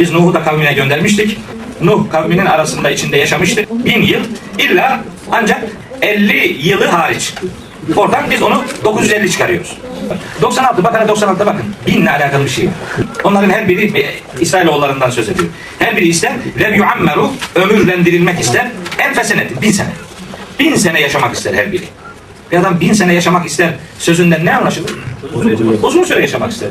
Biz Nuh'u da kavmine göndermiştik. Nuh kavminin arasında içinde yaşamıştı. Bin yıl illa ancak 50 yılı hariç. Oradan biz onu 950 çıkarıyoruz. 96 Bakara 96'da bakın. Binle alakalı bir şey. Onların her biri e, İsrailoğullarından söz ediyor. Her biri ister ve yuammeru ömürlendirilmek ister. Elfe senedir. Bin sene. Bin sene yaşamak ister her biri. Bir adam bin sene yaşamak ister sözünden ne anlaşılır? Uzun süre yaşamak ister.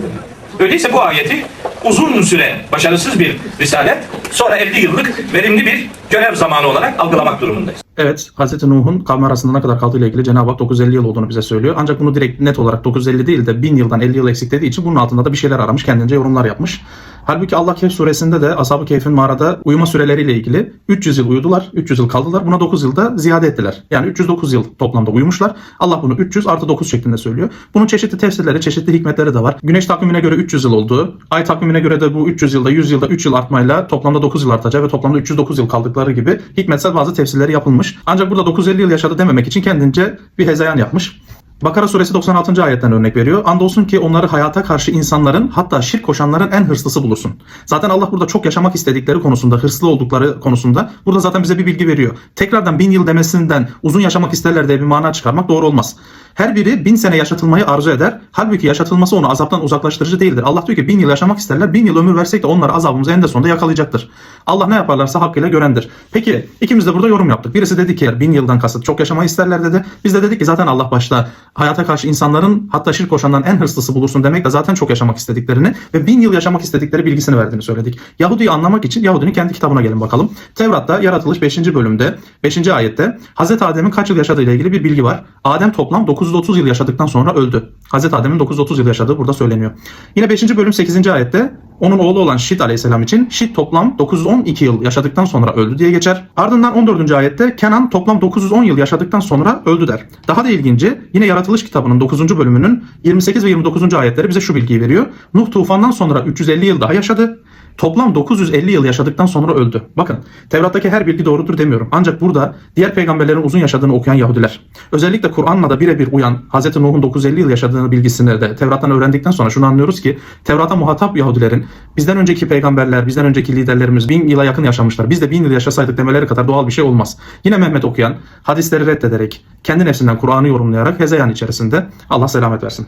Öyleyse bu ayeti uzun süre başarısız bir risalet sonra 50 yıllık verimli bir görev zamanı olarak algılamak durumundayız. Evet, Hz. Nuh'un kavmi arasında ne kadar kaldığıyla ilgili Cenab-ı Hak 950 yıl olduğunu bize söylüyor. Ancak bunu direkt net olarak 950 değil de 1000 yıldan 50 yıl eksik dediği için bunun altında da bir şeyler aramış, kendince yorumlar yapmış. Halbuki Allah Kehf suresinde de Ashab-ı Kehf'in mağarada uyuma süreleriyle ilgili 300 yıl uyudular, 300 yıl kaldılar. Buna 9 yılda ziyade ettiler. Yani 309 yıl toplamda uyumuşlar. Allah bunu 300 artı 9 şeklinde söylüyor. Bunun çeşitli tefsirleri, çeşitli hikmetleri de var. Güneş takvimine göre 300 yıl olduğu, ay takvimine göre de bu 300 yılda 100 yılda 3 yıl artmayla toplamda 9 yıl artacağı ve toplamda 309 yıl kaldıkları gibi hikmetsel bazı tefsirleri yapılmış. Ancak burada 950 yıl yaşadı dememek için kendince bir hezeyan yapmış. Bakara suresi 96. ayetten örnek veriyor. Andolsun ki onları hayata karşı insanların hatta şirk koşanların en hırslısı bulursun. Zaten Allah burada çok yaşamak istedikleri konusunda, hırslı oldukları konusunda burada zaten bize bir bilgi veriyor. Tekrardan bin yıl demesinden uzun yaşamak isterler diye bir mana çıkarmak doğru olmaz. Her biri bin sene yaşatılmayı arzu eder. Halbuki yaşatılması onu azaptan uzaklaştırıcı değildir. Allah diyor ki bin yıl yaşamak isterler. Bin yıl ömür versek de onları azabımızı en de sonunda yakalayacaktır. Allah ne yaparlarsa hakkıyla görendir. Peki ikimiz de burada yorum yaptık. Birisi dedi ki bin yıldan kasıt çok yaşamayı isterler dedi. Biz de dedik ki zaten Allah başta hayata karşı insanların hatta şirk koşanların en hırslısı bulursun demek de zaten çok yaşamak istediklerini ve bin yıl yaşamak istedikleri bilgisini verdiğini söyledik. Yahudi'yi anlamak için Yahudinin kendi kitabına gelin bakalım. Tevrat'ta yaratılış 5. bölümde 5. ayette Hazreti Adem'in kaç yıl yaşadığı ile ilgili bir bilgi var. Adem toplam 930 yıl yaşadıktan sonra öldü. Hazreti Adem'in 930 yıl yaşadığı burada söyleniyor. Yine 5. bölüm 8. ayette onun oğlu olan Şit aleyhisselam için Şit toplam 912 yıl yaşadıktan sonra öldü diye geçer. Ardından 14. ayette Kenan toplam 910 yıl yaşadıktan sonra öldü der. Daha da ilginci yine yaratılış kitabının 9. bölümünün 28 ve 29. ayetleri bize şu bilgiyi veriyor. Nuh tufandan sonra 350 yıl daha yaşadı. Toplam 950 yıl yaşadıktan sonra öldü. Bakın Tevrat'taki her bilgi doğrudur demiyorum. Ancak burada diğer peygamberlerin uzun yaşadığını okuyan Yahudiler. Özellikle Kur'an'la da birebir uyan Hz. Nuh'un 950 yıl yaşadığını bilgisini de Tevrat'tan öğrendikten sonra şunu anlıyoruz ki Tevrat'a muhatap Yahudilerin bizden önceki peygamberler, bizden önceki liderlerimiz bin yıla yakın yaşamışlar. Biz de bin yıl yaşasaydık demeleri kadar doğal bir şey olmaz. Yine Mehmet okuyan hadisleri reddederek kendi nefsinden Kur'an'ı yorumlayarak hezeyan içerisinde Allah selamet versin.